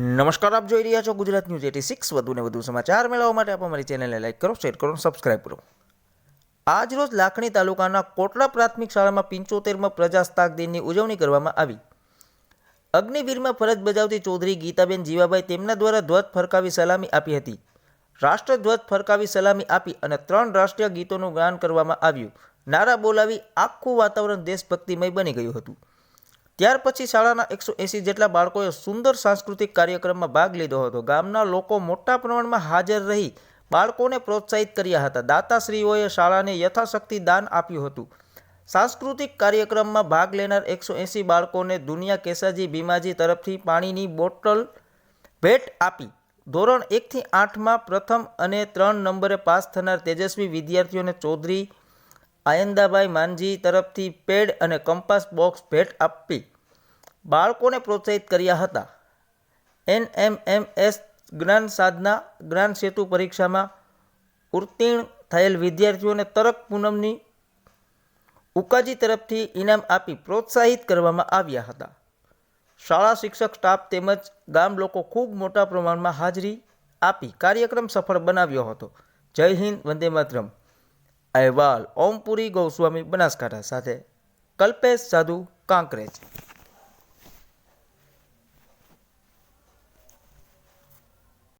નમસ્કાર, આપ જોઈ રહ્યા છો ગુજરાત ન્યૂઝ એટી સિક્સ. વધુને વધુ સમાચાર મેળવવા માટે આપ અમારી ચેનલને લાઇક કરો, શેર કરો સબસ્ક્રાઇબ કરો. આજરોજ લાખણી તાલુકાના કોટડા પ્રાથમિક શાળામાં પંચોતેરમાં પ્રજાસત્તાક દિનની ઉજવણી કરવામાં આવી. અગ્નિવીરમાં ફરજ બજાવતી ચૌધરી ગીતાબેન જીવાભાઈ તેમના દ્વારા ધ્વજ ફરકાવી સલામી આપી હતી. રાષ્ટ્રધ્વજ ફરકાવી સલામી આપી અને ત્રણ રાષ્ટ્રીય ગીતોનું ગાન કરવામાં આવ્યું. નારા બોલાવી આખું વાતાવરણ દેશભક્તિમય બની ગયું હતું. ત્યાર પછી શાળાના એકસો એંસી જેટલા બાળકોએ સુંદર સાંસ્કૃતિક કાર્યક્રમમાં ભાગ લીધો હતો. ગામના લોકો મોટા પ્રમાણમાં હાજર રહી બાળકોને પ્રોત્સાહિત કર્યા હતા. દાતાશ્રીઓએ શાળાને યથાશક્તિ દાન આપ્યું હતું. સાંસ્કૃતિક કાર્યક્રમમાં ભાગ લેનાર એકસો એંસી બાળકોને દુનિયા કેસાજી ભીમાજી તરફથી પાણીની બોટલ ભેટ આપી. ધોરણ એકથી આઠમાં પ્રથમ અને ત્રણ નંબરે પાસ થનાર તેજસ્વી વિદ્યાર્થીઓને ચૌધરી આયંદાભાઈ માનજી તરફથી પેડ અને કંપાસ બોક્સ ભેટ આપી બાળકોને પ્રોત્સાહિત કર્યા હતા. એન એમ એમ એસ જ્ઞાન સાધના, જ્ઞાન સેતુ પરીક્ષામાં ઉત્તીર્ણ થયેલ વિદ્યાર્થીઓને તરક પૂનમની ઉકાજી તરફથી ઇનામ આપી પ્રોત્સાહિત કરવામાં આવ્યા હતા. શાળા શિક્ષક સ્ટાફ તેમજ ગામ લોકો ખૂબ મોટા પ્રમાણમાં હાજરી આપી કાર્યક્રમ સફળ બનાવ્યો હતો. જય હિન્દ, વંદે માતરમ. અહેવાલ ઓમપુરી ગૌસ્વામી બનાસકાંઠા સાથે. કલ્પેશ સાધુ કાંકરેજ.